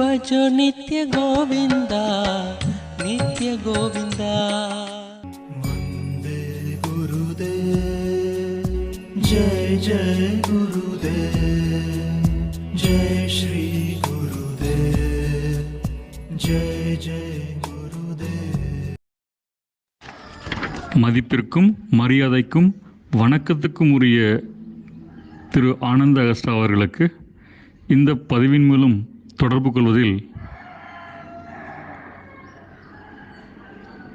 भजो नित्य गोविन्द नित्य गोविन्द जय जय गुरुदेव जय श्री गुरुदेव जय जय गुरुदेव மதிப்பிற்கும் மரியாதைக்கும் வணக்கத்துக்கும் உரிய திரு ஆனந்த அகஸ்டா அவர்களுக்கு இந்த பதிவின் மூலம் தொடர்பு கொள்வதில்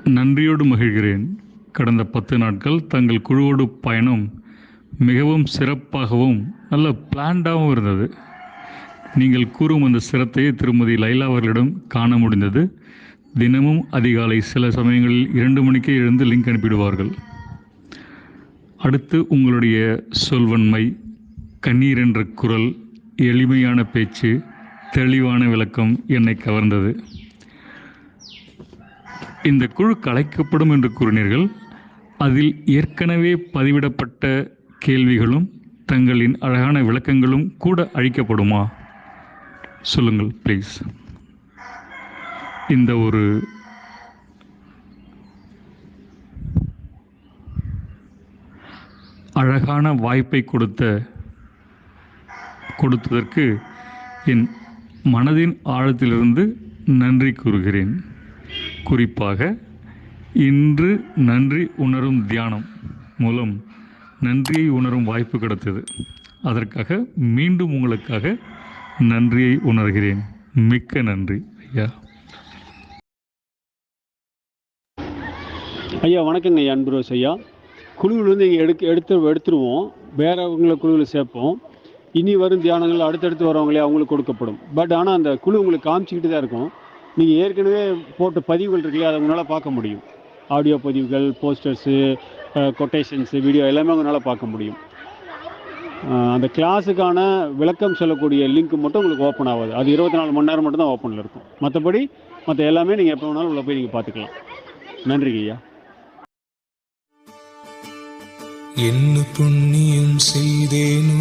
நன்றியோடு மகிழ்கிறேன். கடந்த பத்து நாட்கள் தங்கள் குழுவோடு பயணம் மிகவும் சிறப்பாகவும் நல்ல பிளான்டாகவும் இருந்தது. நீங்கள் கூறும் அந்த சிரத்தையை திருமதி லைலா அவர்களிடம் காண முடிந்தது. தினமும் அதிகாலை சில சமயங்களில் இரண்டு மணிக்கே எழுந்து லிங்க் அனுப்பிடுவார்கள். அடுத்து உங்களுடைய சொல்வன்மை கண்ணீர் என்ற குரல் எளிமையான பேச்சு தெளிவான விளக்கம் என்னை கவர்ந்தது. இந்த குழு கலைக்கப்படும் என்று கூறினீர்கள் அதில் ஏற்கனவே பதிவிடப்பட்ட கேள்விகளும் தங்களின் அழகான விளக்கங்களும் கூட அழிக்கப்படுமா? சொல்லுங்கள் ப்ளீஸ் இந்த ஒரு அழகான வாய்ப்பை கொடுத்த கொடுத்ததற்கு என் மனதின் ஆழத்திலிருந்து நன்றி கூறுகிறேன். குறிப்பாக இன்று நன்றி உணரும் தியானம் மூலம் நன்றியை உணரும் வாய்ப்பு கிடைத்தது. அதற்காக மீண்டும் உங்களுக்காக நன்றியை உணர்கிறேன். மிக்க நன்றி ஐயா. ஐயா வணக்கங்க ஐயா அன்புரோஸ் ஐயா. குழுவிலேருந்து இங்கே எடுக்க எடுத்து எடுத்துருவோம். வேறவங்களை குழுவில் சேர்ப்போம். இனி வரும் தியானங்கள் அடுத்தடுத்து வரவங்களே அவங்களுக்கு கொடுக்கப்படும். பட் ஆனால் அந்த குழு உங்களுக்கு காமிச்சிக்கிட்டு தான் இருக்கும். நீங்கள் ஏற்கனவே போட்ட பதிவுகள் இருக்கு அதை உங்களால் பார்க்க முடியும். ஆடியோ பதிவுகள் போஸ்டர்ஸு கொட்டேஷன்ஸு வீடியோ எல்லாமே உங்களால் பார்க்க முடியும். அந்த கிளாஸுக்கான விளக்கம் சொல்லக்கூடிய லிங்க் மட்டும் உங்களுக்கு ஓப்பன் ஆகாது. அது இருபத்தி நாலு மணி நேரம் மட்டும் தான் ஓப்பனில் இருக்கும். மற்றபடி மற்ற எல்லாமே நீங்கள் எப்போ வேணாலும் உள்ளே போய் நீங்கள் பார்த்துக்கலாம். நன்றிங்க ஐயா. என்ன புண்ணியம் செய்தேனோ